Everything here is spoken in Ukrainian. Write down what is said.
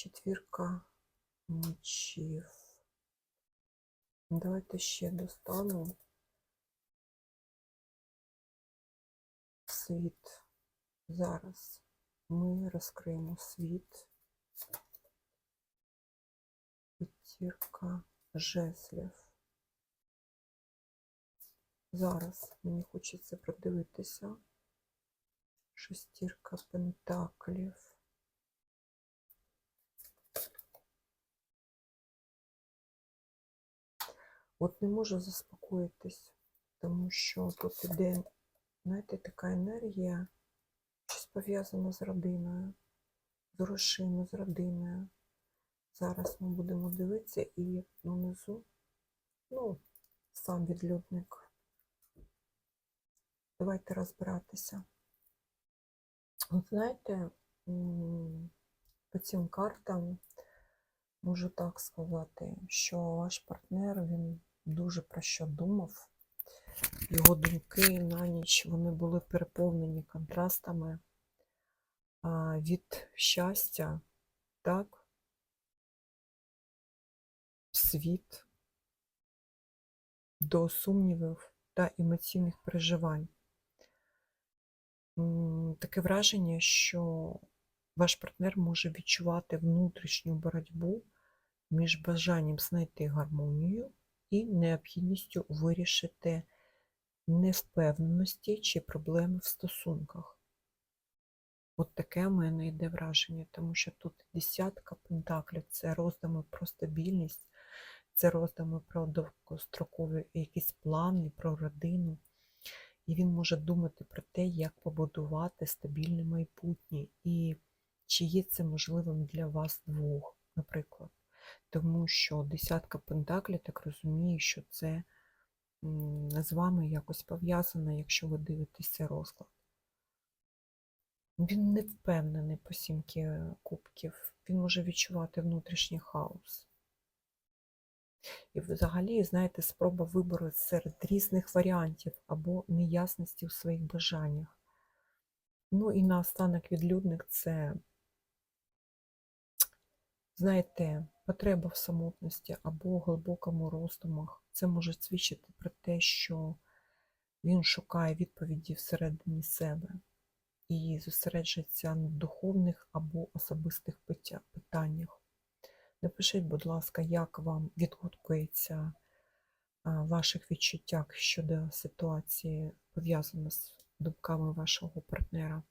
четвірка мечів. Давайте ще достану світ. Зараз ми розкриємо світ. П'ятірка жезлів. Зараз мені хочеться продивитися. Шестірка пентаклів. От не можу заспокоїтись, тому що тут іде, знаєте, така енергія, щось пов'язане з родиною, з грошима, з родиною. Зараз ми будемо дивитися і внизу, ну, сам відлюдник. Давайте розбиратися. От знаєте, по цим картам можу так сказати, що ваш партнер він дуже про що думав. Його думки на ніч вони були переповнені контрастами від щастя, так, світ до сумнівів та емоційних переживань. Таке враження, що ваш партнер може відчувати внутрішню боротьбу між бажанням знайти гармонію і необхідністю вирішити невпевненості чи проблеми в стосунках. От таке в мене йде враження, тому що тут десятка пентаклів це роздуми про стабільність, це роздуми про довгострокові якісь плани, про родину. І він може думати про те, як побудувати стабільне майбутнє, і чи є це можливим для вас двох, наприклад. Тому що десятка пентаклів, так розумію, що це з вами якось пов'язано, якщо ви дивитеся розклад. Він не впевнений по сімки кубків, він може відчувати внутрішній хаос. І взагалі, знаєте, спроба вибору серед різних варіантів або неясності у своїх бажаннях. Ну і наостанок відлюдник це, знаєте, потреба в самотності або глибокому роздумах. Це може свідчити про те, що він шукає відповіді всередині себе і зосереджується на духовних або особистих питаннях. Напишіть, будь ласка, як вам відгукується ваших відчуттях щодо ситуації, пов'язаної з думками вашого партнера.